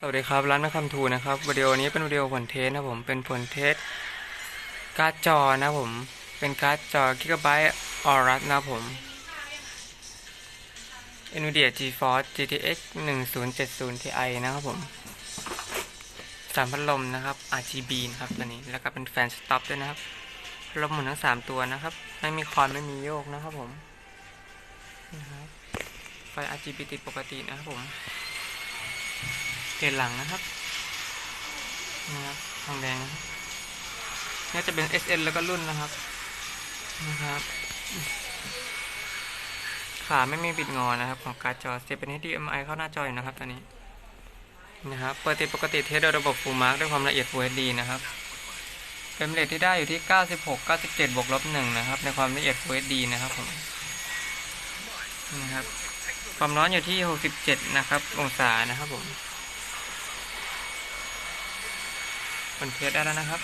สวัสดีครับ ร้านแม่คำทูนะครับวิดีโอนี้เป็นวิดีโอผลเทสนะผมเป็นผลเทสการ์ดจอนะผมเป็นการ์ดจอ Gigabyte Aorus นะผม NVIDIA GeForce GTX 1070 Ti นะครับผมสามพัดลมนะครับ RGB นะครับตัวนี้แล้วก็เป็นแฟนสต็อปด้วยนะครับพัดลมหมุนทั้ง 3 ตัวนะครับ ไม่มีคอนไม่มีโยกนะครับผมนะครับไฟ RGB ติดปกตินะครับผม เกล็ดหลังนะครับนะครับทองแดงนี่จะเป็น SN แล้วก็รุ่นนะครับนะครับขาไม่มีบิดงอนะครับ ของการ์ดจอเสียเป็น HDMI เข้าหน้าจออยู่นะครับตอนนี้นะครับเปิดติดปกติเทสโดยระบบ Full Mark ด้วยความละเอียด Full HD นะครับเป็นเรทที่ได้อยู่ที่ 96 97 บวกลบ1นะครับ ในความละเอียด Full HD นะครับผมนะครับ ความร้อนอยู่ที่ 67 นะครับ องศานะครับผม ผลเทสได้แล้วนะครับ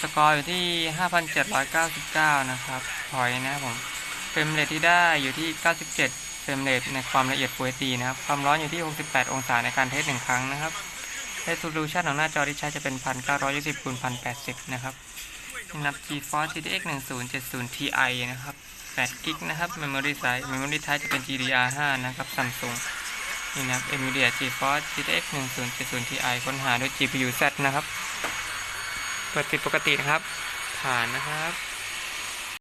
สกอร์อยู่ที่ 5,799 นะครับพอยนะครับผมเฟรมเรทที่ได้อยู่ที่ 97 เฟรมเรทในความละเอียด Full HD นะครับ ความร้อนอยู่ที่ 68 องศาในการเทสหนึ่งครั้งนะครับ Resolution ของหน้าจอที่ใช้จะเป็น 1920คูณ1080 นะครับนับ GeForce GTX 1070 Ti นะครับ8กิกนะครับ Memory Size Memory Type จะเป็น GDDR5 นะครับ Samsung นี่นะครับ NVIDIA GeForce GTX 1070 Ti ค้นหาด้วย GPU Z นะครับ เปิดติดปกตินะครับ ผ่านนะครับ